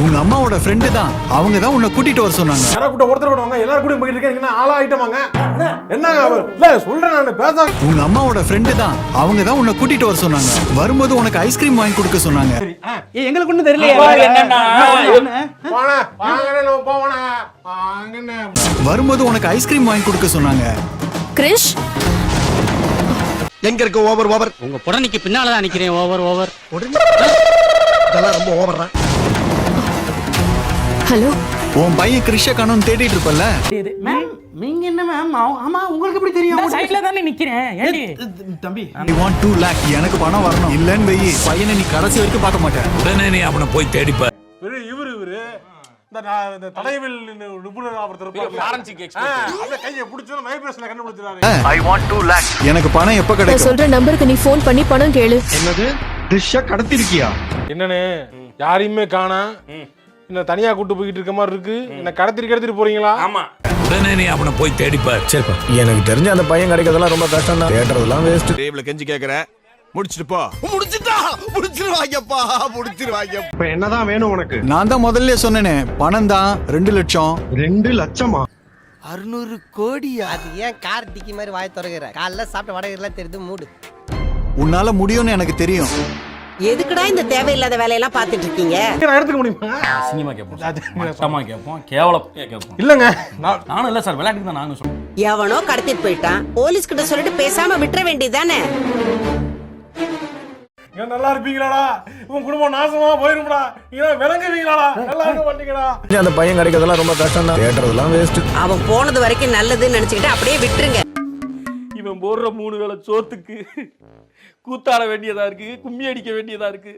உங்க அம்மாவோட ஃப்ரெண்டு தான். அவங்க தான் உன்னை கூட்டிட்டு வர சொன்னாங்க. யாரா கூட்ட ஒருத்தர் கூட வாங்க எல்லாரும் கூட போயிட்டு இருக்கேன். என்ன ஆளா ஆயிட்டமாங்க என்னங்க அவர்? இல்ல சொல்றேன் நான். பேச. உங்க அம்மாவோட ஃப்ரெண்டு தான். அவங்க தான் உன்னை கூட்டிட்டு வர சொன்னாங்க. வரும்போது உனக்கு ஐஸ்கிரீம் வாங்கி கொடுக்க சொன்னாங்க. ஏய், எங்களுக்கு ஒண்ணும் தெரியலையே. என்னன்னா போன வாங்கண்ணே நம்ம போவனே வரும்போது உனக்கு ஐஸ்கிரீம் வாங்கி கொடுக்க சொன்னாங்க. கிரிஷ்? எங்க இருக்க ஓவர் ஓவர் உங்க புடனைக்கு பின்னாலதான் நிக்கிறேன். ஓவர் ஓவர் இதெல்லாம் ரொம்ப ஓவர்ரா ஹலோ. உன் பையன் கிருஷ்ண காணும் தேடிட்டு இருப்பல்ல? மேம் நீங்க என்ன மேம் ஆமா உங்களுக்கு எப்படி தெரியும்? சைட்ல தானே நிக்கிறேன். ஏண்டி? தம்பி. நீ வாண்ட் டூ லேக் எனக்கு பணம் வரணும். இல்லன்னு வெயி பையனை நீ கடைசி வரைக்கும் பார்க்க மாட்டேன். உடனே நீ அவனை போய் தேடிப்பார் இவரு இவரு இவரு. இந்த நான் இந்த தடைவில் நிபுணர் ஒருத்தர் எனக்கு பணம் எப்ப நான் கிடைக்கும்? சொல்ற நம்பருக்கு நீ ஃபோன் பண்ணி பணம் கேளு. என்னது? ரிஷா கடத்திருக்கியா? என்னன்னு யாரையுமே காணா. என்ன தனியா கூட்டு போய்கிட்டு இருக்க மாதிரி இருக்கு? என்ன கடத்திட்டு கடத்திட்டு போறீங்களா? ஆமா. உடனே நீ அவனை போய் தேடிப்பார் சரிப்பா. எனக்கு தெரிஞ்ச அந்த பையன் கிடைக்கிறதெல்லாம் ரொம்ப கஷ்டம் தான் தேடுறதெல்லாம் வேஸ்ட் டேபிள் கெஞ்சி கேக்குறேன். முடிச்சிட்டு போ. முடிச்சிட்டா? முடிச்சிருவாங்கப்பா முடிச்சிருவாங்க இப்ப என்னதான் வேணும் உனக்கு? நான் தான் முதல்ல சொன்னேனே பணம் தான் ரெண்டு லட்சம். ரெண்டு லட்சமா? அறுநூறு கோடியா அது ஏன் கார் டிக்கி மாதிரி வாய் திறக்கிற? காலைல சாப்பிட்ட வடகெல்லாம் தெரியுது மூடு. உன்னால முடியும்னு எனக்கு தெரியும். எதுக்குடா இந்த தேவையில்லாத வேலையெல்லாம் பார்த்துட்டு இருக்கீங்க நான் எடுத்துக்க முடியுமா? சினிமா கேட்போம் மட்டமா கேட்போம் கேவலம் கேட்போம் இல்லங்க. நான் நானும் இல்ல சார். விளையாட்டுக்கு தான் நாங்க சொல்றோம் எவனோ கடத்திட்டு போயிட்டான். போலீஸ் கிட்ட சொல்லிட்டு பேசாம விட்டுற வேண்டியதானே இங்க நல்லா இருப்பீங்களாடா. உன் குடும்பம் நாசமா போயிரும்டா. நீங்க விளங்குவீங்களாடா. நல்லா இருக்க மாட்டீங்கடா. அந்த பையன் கிடைக்கிறதெல்லாம் ரொம்ப கஷ்டம் தான் வேஸ்ட் அவன் போனது வரைக்கும் நல்லதுன்னு நினைச்சுக்கிட்டு அப்படியே விட்டுருங்க. இவன் போடுற மூணு வேளை சோத்துக்கு கூத்தாட வேண்டியதா இருக்கு கும்மி அடிக்க வேண்டியதா இருக்கு.